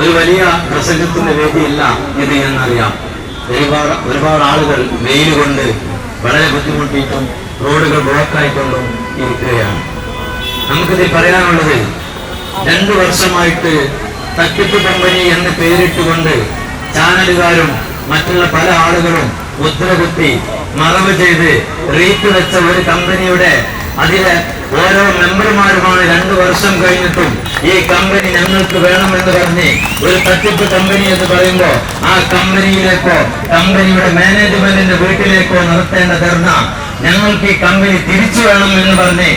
ഒരു വലിയ പ്രസംഗത്തിന്റെ വേദിയല്ല ഇത് എന്നറിയാം. ഒരുപാട് ഒരുപാട് ആളുകൾ വെയിൽ കൊണ്ട് വളരെ ബുദ്ധിമുട്ടിയിട്ടും റോഡുകൾ ബ്ലോക്കായിക്കൊണ്ടും ഇരിക്കുകയാണ്. നമുക്കിതിൽ പറയാനുള്ളത് രണ്ടു വർഷമായിട്ട് തട്ടിപ്പ് കമ്പനി എന്ന് പേരിട്ടുകൊണ്ട് ചാനലുകാരും മറ്റുള്ള പല ആളുകളും മുദ്ര കുത്തി മറവ് ചെയ്ത് റീറ്റ് വെച്ച ഒരു കമ്പനിയുടെ അതിലെ ഓരോ മെമ്പർമാരുമായി രണ്ടു വർഷം കഴിഞ്ഞിട്ടും ഈ കമ്പനി ഞങ്ങൾക്ക് വേണമെന്ന് പറഞ്ഞ് ഒരു തട്ടിപ്പ് കമ്പനി എന്ന് പറയുമ്പോൾ ആ കമ്പനിയിലേക്കോ കമ്പനിയുടെ മാനേജ്മെന്റിന്റെ വീട്ടിലേക്കോ നടത്തേണ്ട ധർണ ഞങ്ങൾക്ക് ഈ കമ്പനി തിരിച്ചു വേണം എന്ന് പറഞ്ഞ്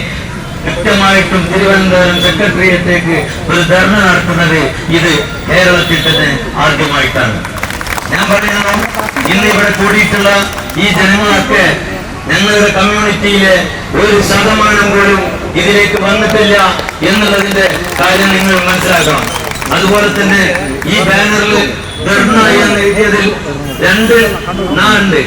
കൃത്യമായിട്ടും തിരുവനന്തപുരം സെക്രട്ടേറിയറ്റിലേക്ക് ഒരു ധർണ നടത്തുന്നത് ഇത് കേരളത്തിൽ തന്നെ ആദ്യമായിട്ടാണ്. ഞാൻ പറയുന്നു ഇന്ന് ഇവിടെ കൂടിയിട്ടുള്ള ഈ ജനങ്ങളൊക്കെ ഞങ്ങളുടെ കമ്മ്യൂണിറ്റിയിലെ ഒരു ശതമാനം പോലും ഇതിലേക്ക് വന്നിട്ടില്ല എന്നുള്ളതിന്റെ കാര്യം നിങ്ങൾ മനസ്സിലാക്കണം. അതുപോലെ തന്നെ ഈ ബാനറിൽ എന്ന് എഴുതിയതിൽ രണ്ട് നാ ഉണ്ട്.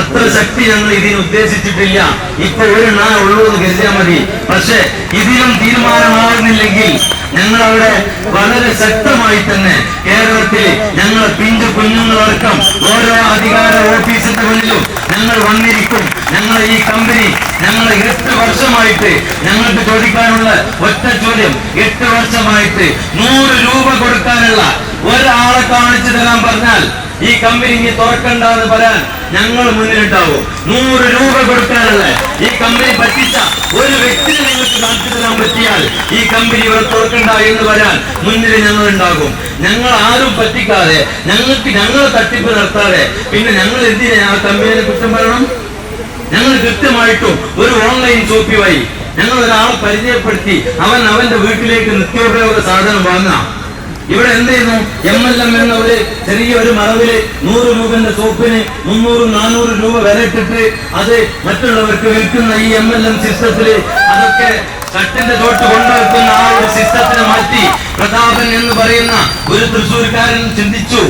അത്ര ശക്തി ഞങ്ങൾ ഇതിന് ഉദ്ദേശിച്ചിട്ടില്ല. ഇപ്പൊ ഒരു നാ ഉള്ളൂ എന്ന് കരുതിയാൽ മതി. പക്ഷെ ഇതിലും തീരുമാനമാകുന്നില്ലെങ്കിൽ ഞങ്ങൾ അവിടെ വളരെ ശക്തമായി തന്നെ കേരളത്തിൽ ഞങ്ങൾ പിഞ്ചു കുഞ്ഞുങ്ങളടക്കം ഓരോ അധികാര ഓഫീസിന്റെ മുന്നിലും ഞങ്ങൾ വന്നിരിക്കും. ഞങ്ങൾ ഈ കമ്പനി ഞങ്ങൾ എട്ട് വർഷമായിട്ട് ഞങ്ങൾക്ക് ചോദിക്കാനുള്ള ഒറ്റ ചോദ്യം എട്ട് വർഷമായിട്ട് നൂറ് രൂപ കൊടുക്കാനുള്ള ഒരാളെ കാണിച്ചു തരാൻ പറഞ്ഞാൽ ഈ കമ്പനി ഇനി തുറക്കണ്ട എന്ന് പറയാൻ ഞങ്ങൾ മുന്നിലുണ്ടാവും. നൂറ് രൂപ കൊടുക്കാനുള്ള ഈ കമ്പനി പറ്റിച്ച ഒരു വ്യക്തി നിങ്ങൾക്ക് കാണിച്ചു തരാൻ പറ്റിയാൽ ഈ കമ്പനി ഇവിടെ തുറക്കണ്ട എന്ന് പറയാൻ മുന്നിൽ ഞങ്ങൾ ഉണ്ടാകും ഞങ്ങൾ ആരും പറ്റിക്കാതെ ഞങ്ങൾക്ക് ഞങ്ങൾ തട്ടിപ്പ് നടത്താതെ പിന്നെ ഞങ്ങൾ എന്തിനാ ആ കമ്പനിയെ കുറ്റം പറയണം? ഞങ്ങൾ കൃത്യമായിട്ടും ഒരു ഓൺലൈൻ ഷോപ്പി വഴി ഞങ്ങൾ ഒരാൾ പരിചയപ്പെടുത്തി അവൻ അവന്റെ വീട്ടിലേക്ക് നിത്യോപയോഗ സാധനം വാങ്ങാം ഇവിടെ എന്ത് ചെയ്യുന്നു? എം എൽ എം എന്ന ഒരു ചെറിയ ഒരു മറവിൽ നൂറ് രൂപന്റെ സോപ്പിന് മുന്നൂറ് നാനൂറ് രൂപ വില ഇട്ടിട്ട് അത് മറ്റുള്ളവർക്ക് വിൽക്കുന്ന ഈ എം എൽ എം സിസ്റ്റത്തിൽ അതൊക്കെ ചട്ടിന്റെ തോട്ട് കൊണ്ടുവെക്കുന്ന ആ ഒരു സിസ്റ്റത്തിനെ മാറ്റി പ്രതാപൻ എന്ന് പറയുന്ന ഒരു തൃശ്ശൂർക്കാരൻ ചിന്തിച്ചു.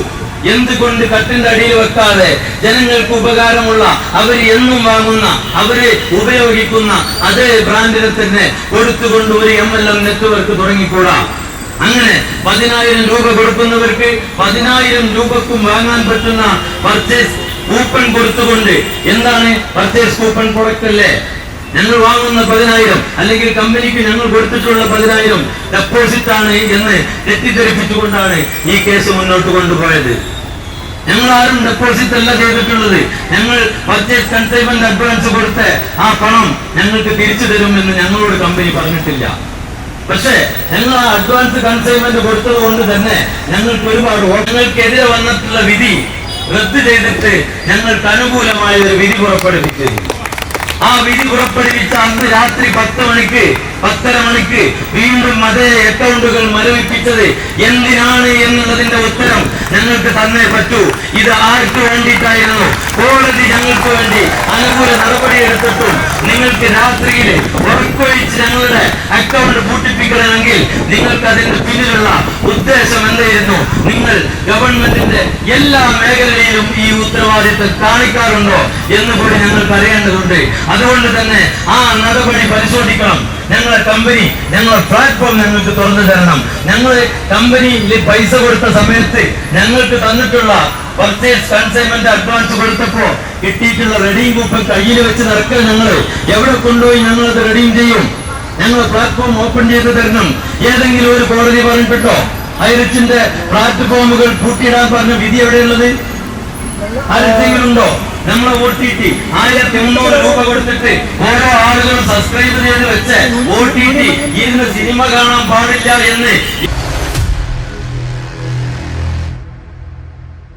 എന്തുകൊണ്ട് കട്ടിന്റെ അടിയിൽ വെക്കാതെ ജനങ്ങൾക്ക് ഉപകാരമുള്ള അവർ എന്നും വാങ്ങുന്ന അവർ ഉപയോഗിക്കുന്ന അതേ ബ്രാൻഡിനെ തന്നെ കൊടുത്തുകൊണ്ട് ഒരു എം എൽ എം നെറ്റ്വർക്ക് തുടങ്ങിക്കൂടാ? അങ്ങനെ പതിനായിരം രൂപ കൊടുക്കുന്നവർക്ക് പതിനായിരം രൂപക്കും വാങ്ങാൻ പറ്റുന്ന പർച്ചേസ് കൂപ്പൺ കൊടുത്തുകൊണ്ട് എന്താണ് പർച്ചേസ് കൂപ്പൺ പ്രൊഡക്റ്റ് അല്ലേ? ഞങ്ങൾ വാങ്ങുന്ന പതിനായിരം അല്ലെങ്കിൽ കമ്പനിക്ക് ഞങ്ങൾ കൊടുത്തിട്ടുള്ള പതിനായിരം ഡെപ്പോസിറ്റ് ആണ് എന്ന് തെറ്റിദ്ധരിപ്പിച്ചുകൊണ്ടാണ് ഈ കേസ് മുന്നോട്ട് കൊണ്ടുപോയത്. ഞങ്ങൾ ആരും ഡെപ്പോസിറ്റ് അല്ല ചെയ്തിട്ടുള്ളത്. ഞങ്ങൾ പർച്ചേസ് കൺസൈൻമെന്റ് അഡ്വാൻസ് കൊടുത്ത് ആ പണം ഞങ്ങൾക്ക് തിരിച്ചു തരുമെന്ന് ഞങ്ങളോട് കമ്പനി പറഞ്ഞിട്ടില്ല. പക്ഷേ ഞങ്ങൾ ആ അഡ്വാൻസ് കൺസൈൻമെന്റ് കൊടുത്തത് കൊണ്ട് തന്നെ ഞങ്ങൾക്ക് ഒരുപാട് വോട്ടുകൾക്കെതിരെ വന്നിട്ടുള്ള വിധി റദ്ദ് ചെയ്തിട്ട് ഞങ്ങൾക്ക് അനുകൂലമായ ഒരു വിധി പുറപ്പെടുവിച്ചു ആ വിധി പുറപ്പെടുവിച്ച അന്ന് രാത്രി പത്ത് മണിക്ക് പത്തര മണിക്ക് വീണ്ടും അതേ അക്കൗണ്ടുകൾ മരവിപ്പിച്ചത് എന്തിനാണ് എന്നുള്ളതിന്റെ ഉത്തരം ഞങ്ങൾക്ക് തന്നേ പറ്റൂ. ഇത് ആർക്ക് വേണ്ടിയിട്ടായിരുന്നു? കോടതി ഞങ്ങൾക്ക് വേണ്ടി അനുകൂല നടപടിയെടുത്തിട്ടും നിങ്ങൾക്ക് രാത്രിയിൽ ഉറക്കൊഴിച്ച് ഞങ്ങളുടെ അക്കൗണ്ട് പൂട്ടിപ്പിക്കണമെങ്കിൽ നിങ്ങൾക്ക് അതിന്റെ പിന്നിലുള്ള ഉദ്ദേശം എന്തായിരുന്നു? നിങ്ങൾ ഗവൺമെന്റിന്റെ എല്ലാ മേഖലയിലും ഈ ഉത്തരവാദിത്തം കാണിക്കാറുണ്ടോ എന്ന് കൂടി ഞങ്ങൾക്ക് അറിയേണ്ടതുണ്ട്. അതുകൊണ്ട് തന്നെ ആ നടപടി പരിശോധിക്കണം. ഞങ്ങളെ കമ്പനി ഞങ്ങളെ പ്ലാറ്റ്ഫോം ഞങ്ങൾക്ക് തുറന്നു തരണം. ഞങ്ങൾ കമ്പനിയിൽ പൈസ കൊടുത്ത സമയത്ത് ഞങ്ങൾക്ക് തന്നിട്ടുള്ള പർച്ചേസ് കൺസൈൻമെന്റ് അഡ്വാൻസ് കൊടുത്തപ്പോ കിട്ടിയിട്ടുള്ള റെഡിയും കൂപ്പൺ കയ്യിൽ വെച്ച് നടക്കൽ ഞങ്ങൾ എവിടെ കൊണ്ടുപോയി ഞങ്ങൾ അത് റെഡീം ചെയ്യും? ഞങ്ങൾ പ്ലാറ്റ്ഫോം ഓപ്പൺ ചെയ്ത് തരണം. ഏതെങ്കിലും ഒരു കോടതി പറഞ്ഞിട്ടോ ഐറിച്ചിന്റെ പ്ലാറ്റ്ഫോമുകൾ പൂട്ടിയിടാൻ പറഞ്ഞ വിധി എവിടെയുള്ളത്? ആരെങ്കിലും ഉണ്ടോ? നമ്മളെ ഒ ടി ടി ആയിരത്തി മുന്നൂറ് രൂപ കൊടുത്തിട്ട് ഓരോ ആളുകളും സബ്സ്ക്രൈബ് ചെയ്ത് വെച്ച് ഒ ടി സിനിമ കാണാൻ പാടില്ല എന്ന്